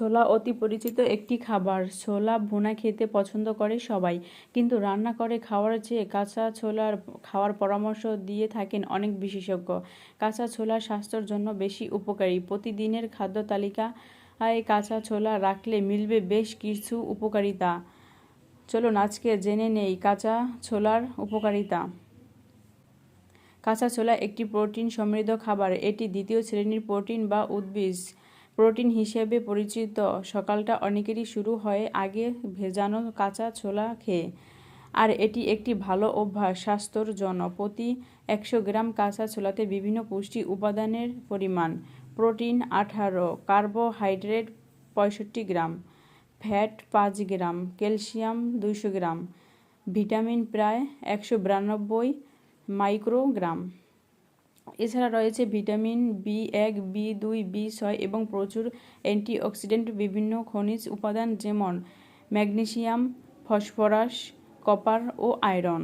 ছোলা অতি পরিচিত একটি খাবার। ছোলা ভুনা খেতে পছন্দ করে সবাই, কিন্তু রান্না করে খাওয়ার চেয়ে কাঁচা ছোলার খাওয়ার পরামর্শ দিয়ে থাকেন অনেক বিশেষজ্ঞ। কাঁচা ছোলা স্বাস্থ্যের জন্য বেশি উপকারী। প্রতিদিনের খাদ্য তালিকায় কাঁচা ছোলা রাখলে মিলবে বেশ কিছু উপকারিতা। চলুন আজকে জেনে নেই কাঁচা ছোলার উপকারিতা। কাঁচা ছোলা একটি প্রোটিন সমৃদ্ধ খাবার। এটি দ্বিতীয় শ্রেণির প্রোটিন বা উদ্ভিজ প্রোটিন হিসেবে পরিচিত। সকালটা অনেকেরই শুরু হয় আগে ভেজানো কাঁচা ছোলা খেয়ে। আর এটি একটি ভালো অভ্যাস স্বাস্থ্যর জন্য প্রতি একশো গ্রাম কাঁচা ছোলাতে বিভিন্ন পুষ্টি উপাদানের পরিমাণ। প্রোটিন আঠারো, কার্বোহাইড্রেট পঁয়ষট্টি গ্রাম, ফ্যাট পাঁচ গ্রাম, ক্যালসিয়াম দুইশো গ্রাম, ভিটামিন প্রায় একশো বিরানব্বই মাইক্রোগ্রাম। এছাড়া রয়েছে ভিটামিন বি এক বি দুই বি ছয় এবং প্রচুর অ্যান্টিঅক্সিডেন্ট, বিভিন্ন খনিজ উপাদান যেমন ম্যাগনেসিয়াম, ফসফরাস, কপার ও আয়রন।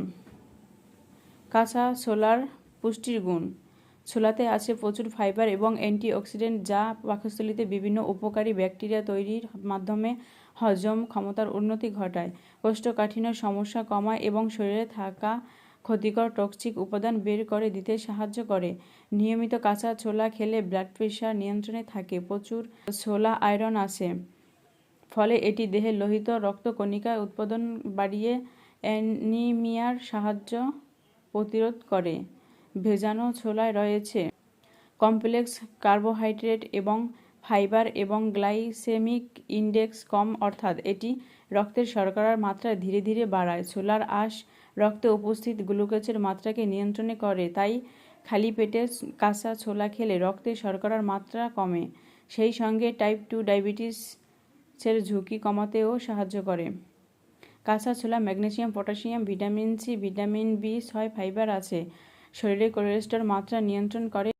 কাঁচা ছোলার পুষ্টির গুণ। ছোলাতে আছে প্রচুর ফাইবার এবং অ্যান্টিঅক্সিডেন্ট যা পাকস্থলীতে বিভিন্ন উপকারী ব্যাকটেরিয়া তৈরির মাধ্যমে হজম ক্ষমতার উন্নতি ঘটায়। কোষ্ঠকাঠিন্য সমস্যা কমায় এবং শরীরে থাকা ক্ষতিকর টক্সিক উপাদান বের করে দিতে সাহায্য করে। নিয়মিত কাঁচা ছোলা খেলে ব্লাড প্রেশার নিয়ন্ত্রণে থাকে, প্রচুর ছোলা আয়রন আছে। ফলে এটি দেহে লোহিত রক্তকণিকা উৎপাদন বাড়িয়ে অ্যানিমিয়ার সাহায্য প্রতিরোধ করে। ভেজানো ছোলায় রয়েছে কমপ্লেক্স কার্বোহাইড্রেট এবং ফাইবার এবং গ্লাইসেমিক ইন্ডেক্স কম, অর্থাৎ এটি রক্তের শর্করার মাত্রা ধীরে ধীরে বাড়ায়। ছোলার আঁশ রক্তে উপস্থিত গ্লুকোজের মাত্রাকে নিয়ন্ত্রণে করে, তাই খালি পেটে কাঁচা ছোলা খেলে রক্তে শর্করার মাত্রা কমে। সেই সঙ্গে টাইপ টু ডায়াবেটিসের ঝুঁকি কমাতেও সাহায্য করে। কাঁচা ছোলা, magnesium potassium vitamin C, vitamin B ছয় ফাইবার আছে। শরীরে কোলেস্ট্রল মাত্রা নিয়ন্ত্রণ করে।